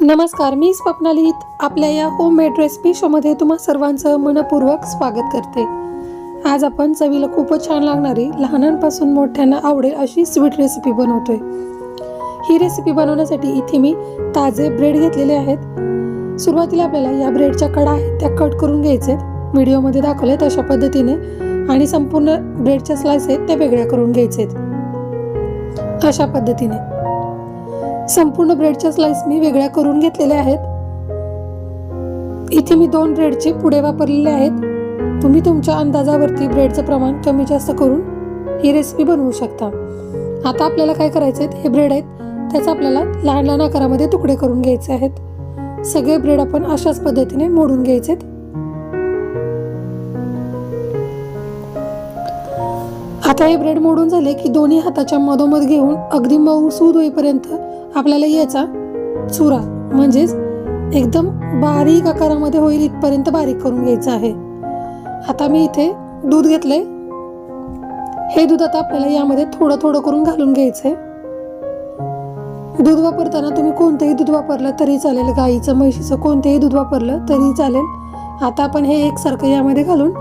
नमस्कार मी स्वप्नालीत आपल्या या होममेड रेसिपी शोमध्ये तुम्हा सर्वांचं मनपूर्वक स्वागत करते. आज आपण चवीला खूपच छान लागणारी लहानांपासून मोठ्यांना आवडेल अशी स्वीट रेसिपी बनवतोय. ही रेसिपी बनवण्यासाठी इथे मी ताजे ब्रेड घेतलेले आहेत. सुरुवातीला आपल्याला या ब्रेडच्या कडा आहेत त्या कट करून घ्यायचे आहेत व्हिडिओमध्ये दाखवले तशा पद्धतीने आणि संपूर्ण ब्रेडच्या स्लाइस आहेत त्या वेगळ्या करून घ्यायचे आहेत अशा पद्धतीने. संपूर्ण ब्रेडच्या स्लाइस मी वेगळ्या करून घेतलेल्या आहेत. इथे मी दोन ब्रेडचे पुढे वापरलेले आहेत. तुम्ही तुमच्या अंदाजावरती ब्रेडचं प्रमाण कमी जास्त करून ही रेसिपी बनवू शकता. आता आपल्याला काय करायचं आहेत हे ब्रेड आहेत. त्याचा आपल्याला लहान लहान आकारामध्ये तुकडे करून घ्यायचे आहेत. सगळे ब्रेड आपण अशाच पद्धतीने मोडून घ्यायचे आहेत आता हे ब्रेड मोडून झाले की दोन्ही हाताच्या मधोमध घेऊन अगदी मऊ सूद होईपर्यंत आपल्याला याचा चुरा म्हणजेच एकदम बारीक आकारामध्ये होईल इथपर्यंत बारीक करून घ्यायचं आहे. आता मी इथे दूध घेतलंय. हे दूध आता आपल्याला यामध्ये थोडं थोडं करून घालून घ्यायचंय. दूध वापरताना तुम्ही कोणतंही दूध वापरलं तरी चालेल. गाईचं म्हशीचं कोणतंही दूध वापरलं तरी चालेल. आता आपण हे एकसारखं यामध्ये घालून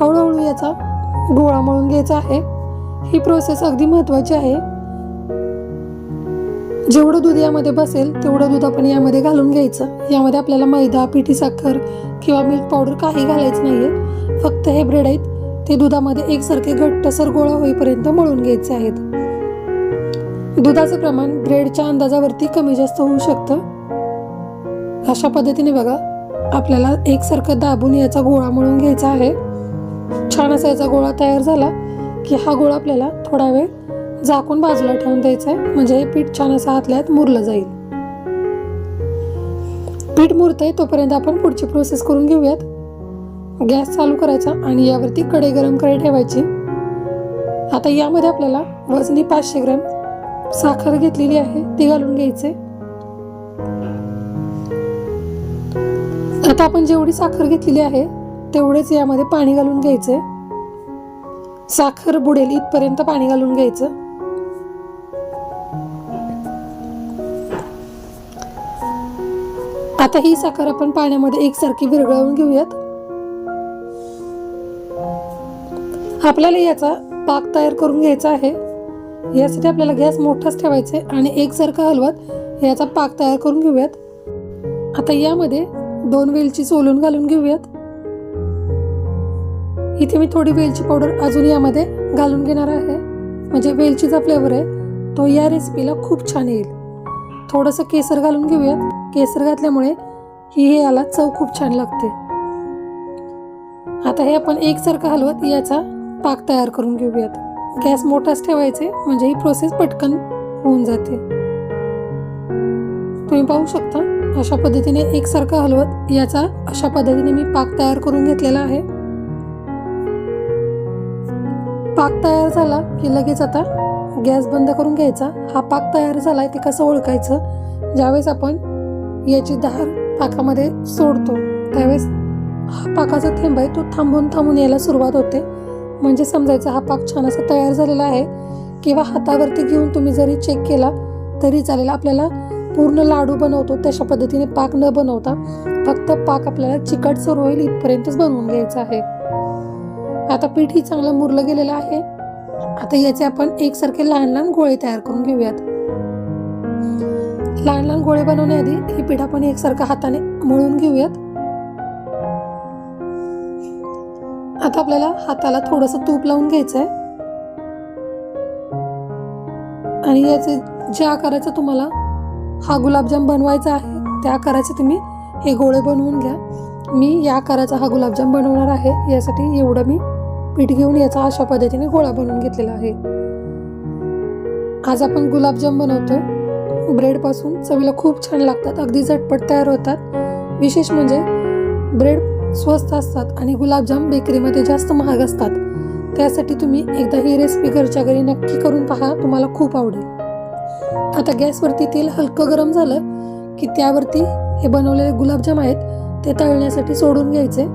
हळूहळू याचा गोळा मळून घ्यायचा आहे. ही प्रोसेस अगदी महत्वाची आहे. जेवढं दूध यामध्ये बसेल तेवढं दूध आपण यामध्ये घालून घ्यायचं. यामध्ये आपल्याला मैदा पिठी साखर किंवा मिल्क पावडर काही घालायचं नाही आहे फक्त हे ब्रेड आहेत ते दुधामध्ये एकसारखे घट्टसर गोळा होईपर्यंत मळून घ्यायचे आहेत. दुधाचं प्रमाण ब्रेडच्या अंदाजावरती कमी जास्त होऊ शकतं. अशा पद्धतीने बघा आपल्याला एकसारखं दाबून याचा गोळा मळून घ्यायचा आहे. छान असा याचा गोळा तयार झाला की हा गोळा आपल्याला थोडा वेळ झाकून बाजूला ठेवून द्यायचा आहे. म्हणजे हे पीठ छान असं आतल्यात मुरलं जाईल. पीठ मुरतंय तोपर्यंत आपण पुढची प्रोसेस करून घेऊयात. गॅस चालू करायचा आणि यावरती कढई गरम करे ठेवायची. आता यामध्ये आपल्याला वजनी पाचशे ग्रॅम साखर घेतलेली आहे ती घालून घ्यायचे. आता आपण जेवढी साखर घेतलेली आहे तेवढेच यामध्ये पाणी घालून घ्यायचे. साखर बुडेल इथपर्यंत पाणी घालून घ्यायचं. आता ही साखर आपण पाण्यामध्ये एकसारखी विरघळवून घेऊयात. आपल्याला याचा पाक तयार करून घ्यायचा आहे. यासाठी आपल्याला गॅस मोठाच ठेवायचा आहे आणि एकसारखा हलवत याचा पाक तयार करून घेऊयात. आता यामध्ये दोन वेलची सोलून घालून घेऊयात. इथे मी थोडी वेलची पावडर अजून यामध्ये घालून घेणार आहे. म्हणजे वेलचीचा फ्लेवर आहे तो या रेसिपीला खूप छान येईल. थोडंसं केसर घालून घेऊयात. केसर घातल्यामुळे ही हे याला चव खूप छान लागते. आता हे आपण एकसारखं हलवत याचा पाक तयार करून घेऊयात. गॅस मोठाच ठेवायचे म्हणजे ही प्रोसेस पटकन होऊन जाते. तुम्ही पाहू शकता अशा पद्धतीने एकसारखं हलवत याचा अशा पद्धतीने मी पाक तयार करून घेतलेला आहे. पाक तयार झाला की लगेच आता गॅस बंद करून घ्यायचा. हा पाक तयार झाला आहे ते कसं ओळखायचं? ज्यावेळेस आपण याची धार पाकामध्ये सोडतो त्यावेळेस हा पाकाचा थेंब आहे तो थांबून थांबून यायला सुरुवात होते. म्हणजे समजायचं हा पाक छान असा तयार झालेला आहे किंवा हातावरती घेऊन तुम्ही जरी चेक केला तरी चालेल. आपल्याला पूर्ण लाडू बनवतो तशा पद्धतीने पाक न बनवता फक्त पाक आपल्याला चिकटसर होईल इथपर्यंतच बनवून घ्यायचा आहे. आता पीठ ही चांगलं मुरलं गेलेलं आहे. आता याचे आपण एकसारखे लहान लहान गोळे तयार करून घेऊयात. लहान लहान गोळे बनवण्याआधी हे पीठ आपण एकसारखं हाताने मळून घेऊयात. आता आपल्याला हाताला थोडस तूप लावून घ्यायचं आहे आणि याचे ज्या आकाराचा तुम्हाला हा गुलाबजाम बनवायचा आहे त्या आकाराचे तुम्ही हे गोळे बनवून घ्या. मी या आकाराचा हा गुलाबजाम बनवणार आहे यासाठी एवढं मी पीठ घेऊन याचा अशा पद्धतीने गोळा बनवून घेतलेला आहे. आज आपण गुलाबजाम बनवतोय. ब्रेडपासून चवीला खूप छान लागतात. अगदी झटपट तयार होतात. विशेष म्हणजे ब्रेड स्वस्त असतात आणि गुलाबजाम बेकरीमध्ये जास्त महाग असतात. त्यासाठी तुम्ही एकदा ही रेसिपी घरच्या घरी नक्की करून पहा. तुम्हाला खूप आवडेल. आता गॅसवरती तेल हलकं गरम झालं की त्यावरती हे बनवलेले गुलाबजाम आहेत ते तळण्यासाठी सोडून घ्यायचे.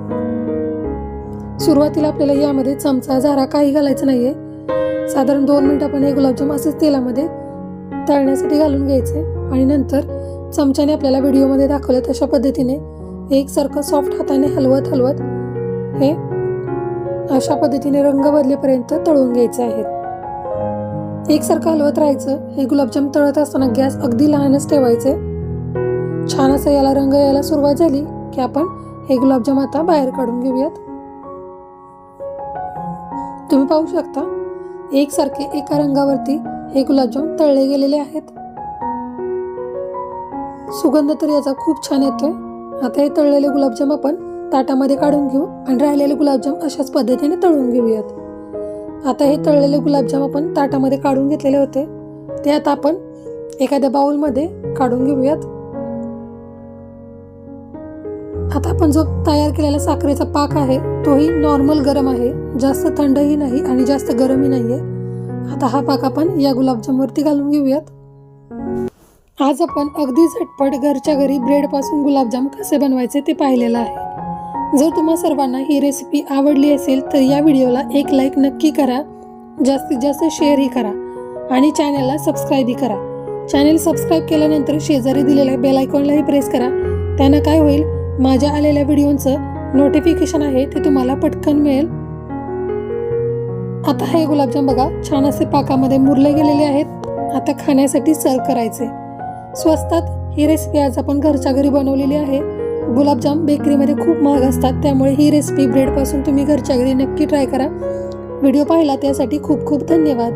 सुरुवातीला आपल्याला यामध्ये चमचा झारा काही घालायचं नाहीये. साधारण दोन मिनिट आपण हे गुलाबजाम असेच तेलामध्ये तळण्यासाठी घालून घ्यायचे आणि नंतर चमच्याने आपल्याला व्हिडिओमध्ये दाखवले तशा पद्धतीने एकसारखं सॉफ्ट हाताने हलवत हलवत हे अशा पद्धतीने रंग बदलेपर्यंत तळून घ्यायचे आहेत. एकसारखं हलवत राहायचं. हे गुलाबजाम तळत असताना गॅस अगदी लहानच ठेवायचे. छान असं याला रंग यायला सुरुवात झाली की आपण हे गुलाबजाम आता बाहेर काढून घेऊयात. तुम्ही पाहू शकता एकसारखे एका रंगावरती हे गुलाबजाम तळले गेलेले आहेत. सुगंध तर याचा खूप छान येतोय. आता हे तळलेले गुलाबजाम आपण ताटामध्ये काढून घेऊ आणि राहिलेले गुलाबजाम अशाच पद्धतीने तळून घेऊयात. आता हे तळलेले गुलाबजाम आपण ताटामध्ये काढून घेतलेले होते. ते आता आपण एखाद्या बाऊलमध्ये काढून घेऊयात. आता आपण जो तयार केलेला साखरेचा पाक आहे तोही नॉर्मल गरम आहे. जास्त थंडही नाही आणि जास्त गरमही नाही आहे आता हा पाक आपण या गुलाबजामवरती घालून घेऊयात. आज आपण अगदी झटपट घरच्या घरी ब्रेडपासून गुलाबजाम कसे बनवायचे ते पाहिलेलं आहे. जर तुम्हा सर्वांना ही रेसिपी आवडली असेल तर या व्हिडिओला एक लाईक नक्की करा. जास्तीत जास्त शेअरही करा आणि चॅनलला सबस्क्राईबही करा. चॅनल सबस्क्राईब केल्यानंतर शेजारी दिलेल्या बेल आयकॉनलाही प्रेस करा. त्यानं काय होईल? माझ्या आलेल्या व्हिडिओचं नोटिफिकेशन आहे ते तुम्हाला पटकन मिळेल. आता हे गुलाबजाम बघा छान असे पाकामध्ये मुरले गेलेले आहेत. आता खाण्यासाठी सर्व करायचे. स्वस्तात ही रेसिपी आज आपण घरच्या घरी बनवलेली आहे. गुलाबजाम बेकरीमध्ये खूप महाग असतात त्यामुळे ही रेसिपी ब्रेडपासून तुम्ही घरच्या घरी नक्की ट्राय करा. व्हिडिओ पाहिला त्यासाठी खूप खूप धन्यवाद.